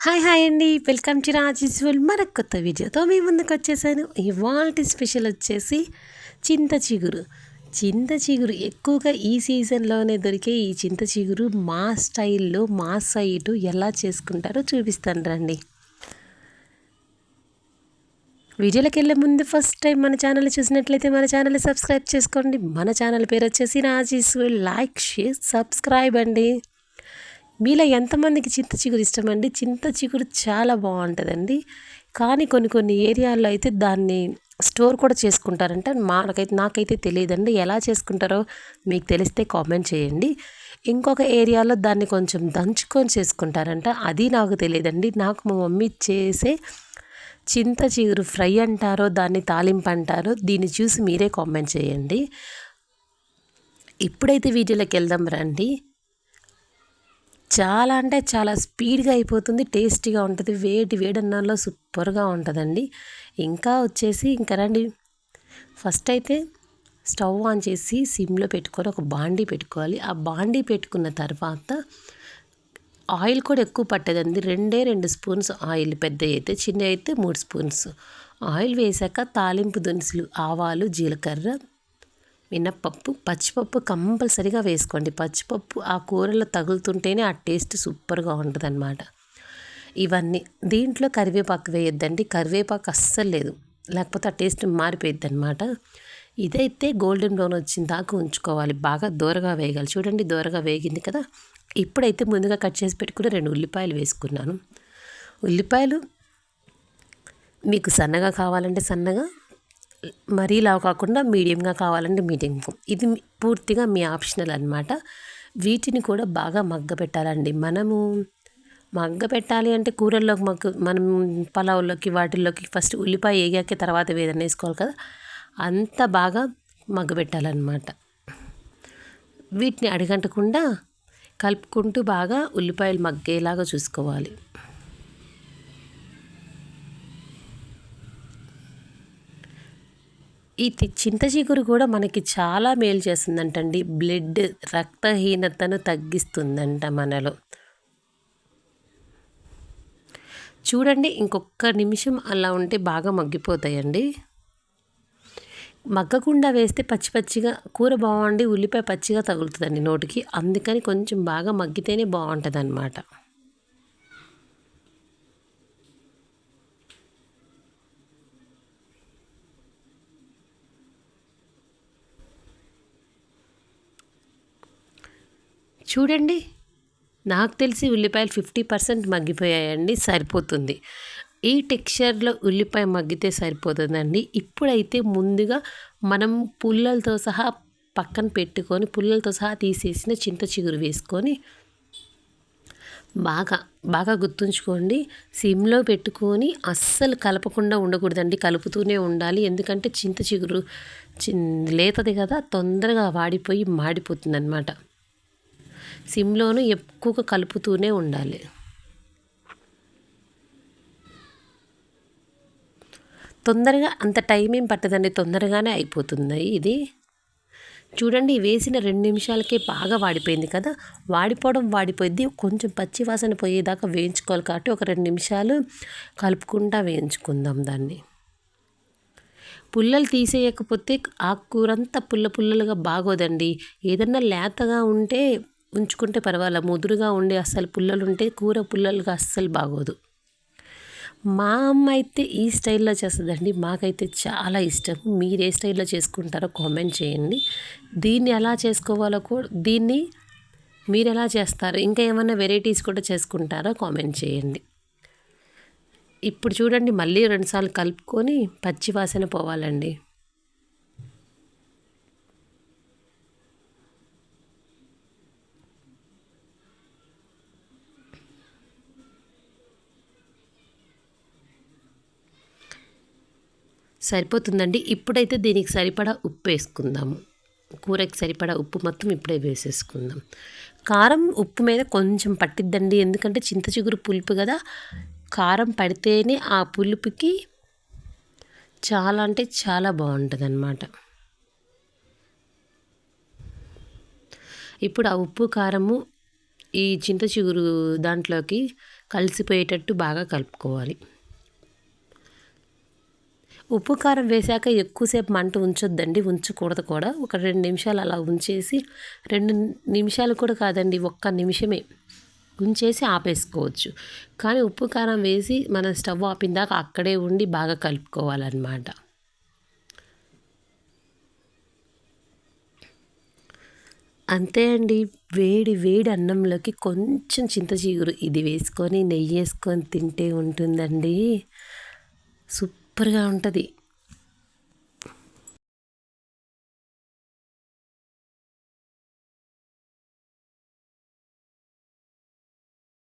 Hi hi అండి. Welcome to రాజీజ్వల్ మరొక కొత్త వీడియోతో మీ ముందుకు వచ్చేసాను. ఇవాళ స్పెషల్ వచ్చేసి చింత చిగురు. చింత చిగురు ఎక్కువగా ఈ సీజన్లోనే దొరికే ఈ చింత చిగురు మా స్టైల్లో మా సైటు ఎలా చేసుకుంటారో చూపిస్తాను రండి. వీడియోలోకి వెళ్ళే ముందు ఫస్ట్ టైం మన ఛానల్ చూసినట్లయితే మన ఛానల్ సబ్స్క్రైబ్ చేసుకోండి. మన ఛానల్ పేరు వచ్చేసి రాజీస్ లైక్ షేర్ సబ్స్క్రైబ్ అండి. మీలో ఎంతమందికి చింత చిగురు ఇష్టమండి? చింత చిగురు చాలా బాగుంటుందండి. కానీ కొన్ని కొన్ని ఏరియాల్లో అయితే దాన్ని స్టోర్ కూడా చేసుకుంటారంట. మాకైతే నాకైతే తెలియదండి. ఎలా చేసుకుంటారో మీకు తెలిస్తే కామెంట్ చేయండి. ఇంకొక ఏరియాలో దాన్ని కొంచెం దంచుకొని చేసుకుంటారంట. అది నాకు తెలియదండి. నాకు మా మమ్మీ చేసే చింత చిగురు ఫ్రై అంటారో దాన్ని తాలింపు అంటారో దీన్ని చూసి మీరే కామెంట్ చేయండి. ఇప్పుడైతే వీడియోలోకి వెళ్దాం రండి. చాలా అంటే చాలా స్పీడ్గా అయిపోతుంది టేస్టీగా ఉంటుంది వేడి వేడన్నాల్లో సూపర్గా ఉంటుందండి. ఇంకా వచ్చేసి ఇంకా రండి. ఫస్ట్ అయితే స్టవ్ ఆన్ చేసి సిమ్లో పెట్టుకొని ఒక బాండీ పెట్టుకోవాలి. ఆ బాండీ పెట్టుకున్న తర్వాత ఆయిల్ కూడా ఎక్కువ పట్టదండి. రెండే రెండు స్పూన్స్ ఆయిల్ పెద్ద అయితే చిన్న అయితే మూడు స్పూన్స్. ఆయిల్ వేసాక తాలింపు దినుసులు ఆవాలు జీలకర్ర మినప్పప్పు పచ్చిపప్పు కంపల్సరీగా వేసుకోండి. పచ్చిపప్పు ఆ కూరలో తగులుతుంటేనే ఆ టేస్ట్ సూపర్గా ఉంటుందన్నమాట. ఇవన్నీ దీంట్లో కరివేపాకు వేయొద్దండి. కరివేపాకు అస్సలు లేదు. లేకపోతే ఆ టేస్ట్ మారిపోయిద్ది అనమాట ఇదైతే గోల్డెన్ బ్రౌన్ వచ్చిన దాకా ఉంచుకోవాలి. బాగా దూరగా వేయగాలి చూడండి దూరగా వేగింది కదా. ఇప్పుడైతే ముందుగా కట్ చేసి పెట్టుకుని రెండు ఉల్లిపాయలు వేసుకున్నాను. ఉల్లిపాయలు మీకు సన్నగా కావాలంటే సన్నగా మరీ లావు కాకుండా మీడియంగా కావాలంటే మీడియం. ఇది పూర్తిగా మీ ఆప్షనల్ అనమాట వీటిని కూడా బాగా మగ్గ పెట్టాలండి. మనము మగ్గ పెట్టాలి అంటే కూరల్లోకి మగ్గ మనం పలావుల్లోకి వాటిల్లోకి ఫస్ట్ ఉల్లిపాయ వేగాక తర్వాత వేదన వేసుకోవాలి కదా. అంత బాగా మగ్గ పెట్టాలన్నమాట. వీటిని అడగంటకుండా కలుపుకుంటూ బాగా ఉల్లిపాయలు మగ్గేలాగా చూసుకోవాలి. ఈ చింత చిగురు కూడా మనకి చాలా మేలు చేస్తుందంటండి. బ్లడ్ రక్తహీనతను తగ్గిస్తుందంట మనలో. చూడండి ఇంకొక నిమిషం అలా ఉంటే బాగా మగ్గిపోతాయండి. మగ్గకుండా వేస్తే పచ్చి పచ్చిగా కూర బాగుండి ఉల్లిపాయ పచ్చిగా తగులుతుందండి నోటికి. అందుకని కొంచెం బాగా మగ్గితేనే బాగుంటుంది చూడండి. నాకు తెలిసి ఉల్లిపాయలు ఫిఫ్టీ పర్సెంట్ మగ్గిపోయాయండి సరిపోతుంది. ఈ టెక్స్చర్లో ఉల్లిపాయ మగ్గితే సరిపోతుందండి. ఇప్పుడైతే ముందుగా మనం పుల్లలతో సహా పక్కన పెట్టుకొని పుల్లలతో సహా తీసేసిన చింత చిగురు వేసుకొని బాగా బాగా గుర్తుంచుకోండి. సిమ్లో పెట్టుకొని అస్సలు కలపకుండా ఉండకూడదండి. కలుపుతూనే ఉండాలి. ఎందుకంటే చింత చిగురు లేతది కదా తొందరగా వాడిపోయి మాడిపోతుంది అనమాట సిమ్లోను ఎక్కువగా కలుపుతూనే ఉండాలి. తొందరగా అంత టైం ఏం పట్టదండి తొందరగానే అయిపోతుంది ఇది. చూడండి వేసిన రెండు నిమిషాలకే బాగా వాడిపోయింది కదా. వాడిపోవడం వాడిపోయింది కొంచెం పచ్చి వాసన పోయేదాకా వేయించుకోవాలి కాబట్టి ఒక రెండు నిమిషాలు కలుపుకుంటా వేయించుకుందాం దాన్ని. పుల్లలు తీసేయకపోతే ఆకుకూరంతా పుల్ల పుల్లలుగా బాగోదండి. ఏదన్నా లేతగా ఉంటే ఉంచుకుంటే పర్వాలేదు ముదురుగా ఉండి అస్సలు పుల్లలు ఉంటే కూర పుల్లలుగా అస్సలు బాగోదు. మా అమ్మ అయితే ఈ స్టైల్లో చేస్తుందండి. మాకైతే చాలా ఇష్టం. మీరు ఏ స్టైల్లో చేసుకుంటారో కామెంట్ చేయండి. దీన్ని ఎలా చేసుకోవాలో కూడా దీన్ని మీరు ఎలా చేస్తారు? ఇంకా ఏమైనా వెరైటీస్ కూడా చేసుకుంటారో కామెంట్ చేయండి. ఇప్పుడు చూడండి మళ్ళీ రెండుసార్లు కలుపుకొని పచ్చి వాసన పోవాలండి. సరిపోతుందండి. ఇప్పుడైతే దీనికి సరిపడా ఉప్పు వేసుకుందాము. కూరకి సరిపడా ఉప్పు మొత్తం ఇప్పుడే వేసేసుకుందాం. కారం ఉప్పు మీద కొంచెం పట్టిద్దండి. ఎందుకంటే చింత చిగురు పులుపు కదా. కారం పడితేనే ఆ పులుపుకి చాలా అంటే చాలా బాగుంటుంది అన్నమాట ఇప్పుడు ఆ ఉప్పు కారము ఈ చింత చిగురు దాంట్లోకి కలిసిపోయేటట్టు బాగా కలుపుకోవాలి. ఉప్పు కారం వేశాక ఎక్కువసేపు మంట ఉంచొద్దండి ఉంచకూడదు కూడా. ఒక రెండు నిమిషాలు అలా ఉంచేసి రెండు నిమిషాలు కూడా కాదండి ఒక్క నిమిషమే ఉంచేసి ఆపేసుకోవచ్చు. కానీ ఉప్పు కారం వేసి మనం స్టవ్ ఆపిందాక అక్కడే ఉండి బాగా కలుపుకోవాలన్నమాట. అంతే అండి. వేడి వేడి అన్నంలోకి కొంచెం చింత చిగురు ఇది వేసుకొని నెయ్యి వేసుకొని తింటే ఉంటుందండి. సూపర్గా ఉంటుంది.